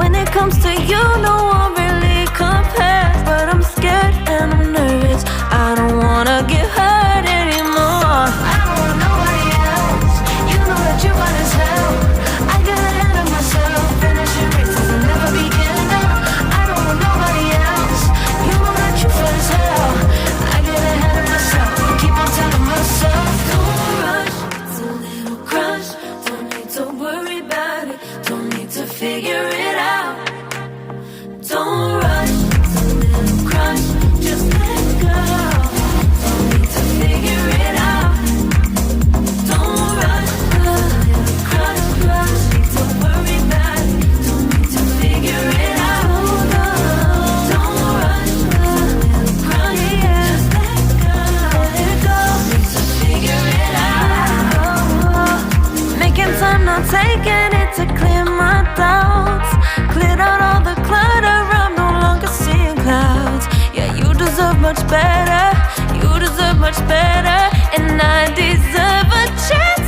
When it comes to you, no one really better. You deserve much better. And I deserve a chance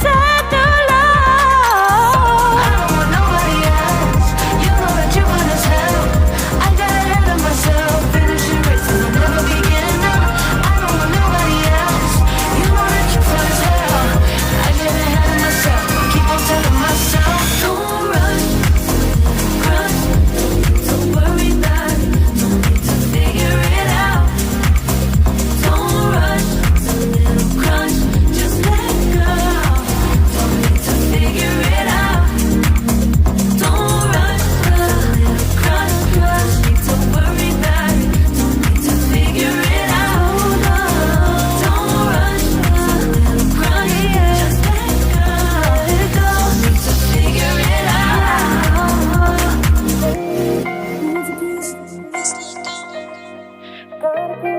gotta be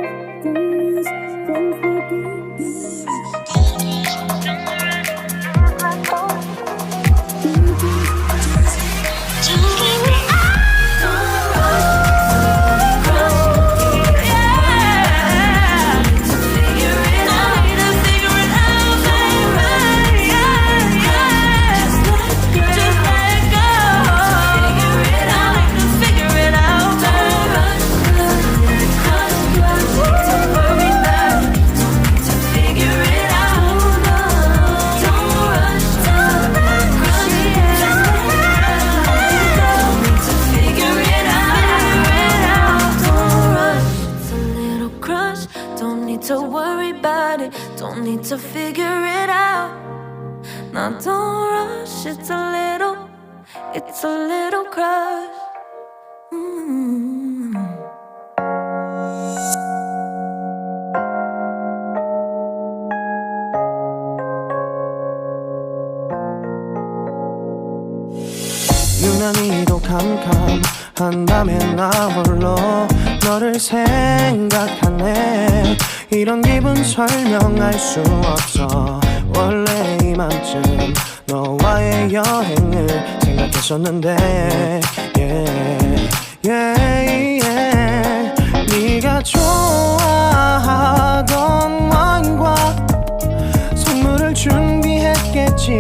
Now don't rush. It's a little, it's a little crush. Mm. 유난히도 캄캄한 밤에 나 홀로 너를 생각하네 이런 기분 설명할 수 없어 이맘쯤 너와의 여행을 생각했었는데 yeah, yeah, yeah. 네가 좋아하던 와인과 선물을 준비했겠지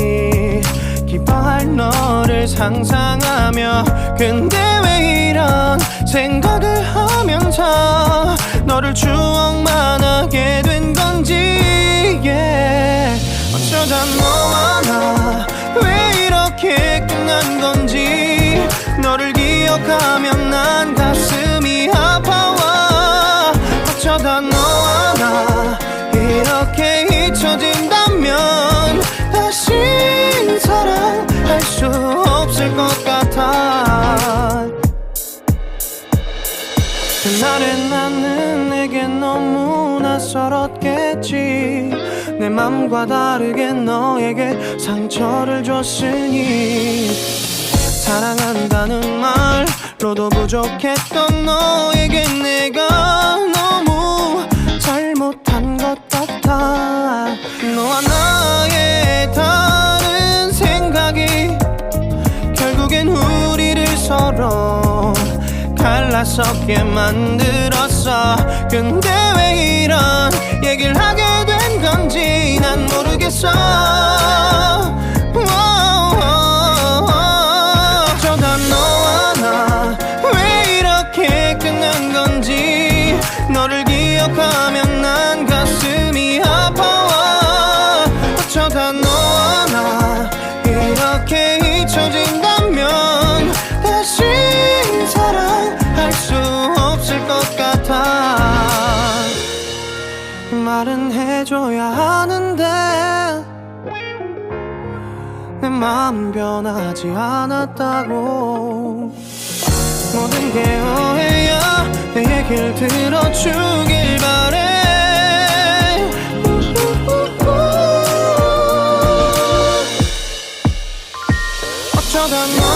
기뻐할 너를 상상하며 근데 왜 이런 생각을 하면서 너를 추억만 하게 된 건지. 어쩌다 너와 나 왜 이렇게 끝난 건지 너를 기억하면 난 내 맘과 다르게 너에게 상처를 줬으니 사랑한다는 말로도 부족했던 너에게 내가 너무 잘못한 것 같아. 너와 나의 다른 생각이 결국엔 우리를 서로 갈라서게 만들었어. 근데 왜 이런 얘기를 하게 된 건지 난 모르 겠어？왜 이렇게 끝난 건지 너를 기억하면 난 가슴이 아파와. 저다 너와 나 이렇게 잊혀진다면 다시 사랑할 수 없을 것 같아. 말은 해. 줘야 하는데 내 마음 변하지 않았다고. 모든 게 오해야 내 얘길 들어주길 바래. 어쩌다 나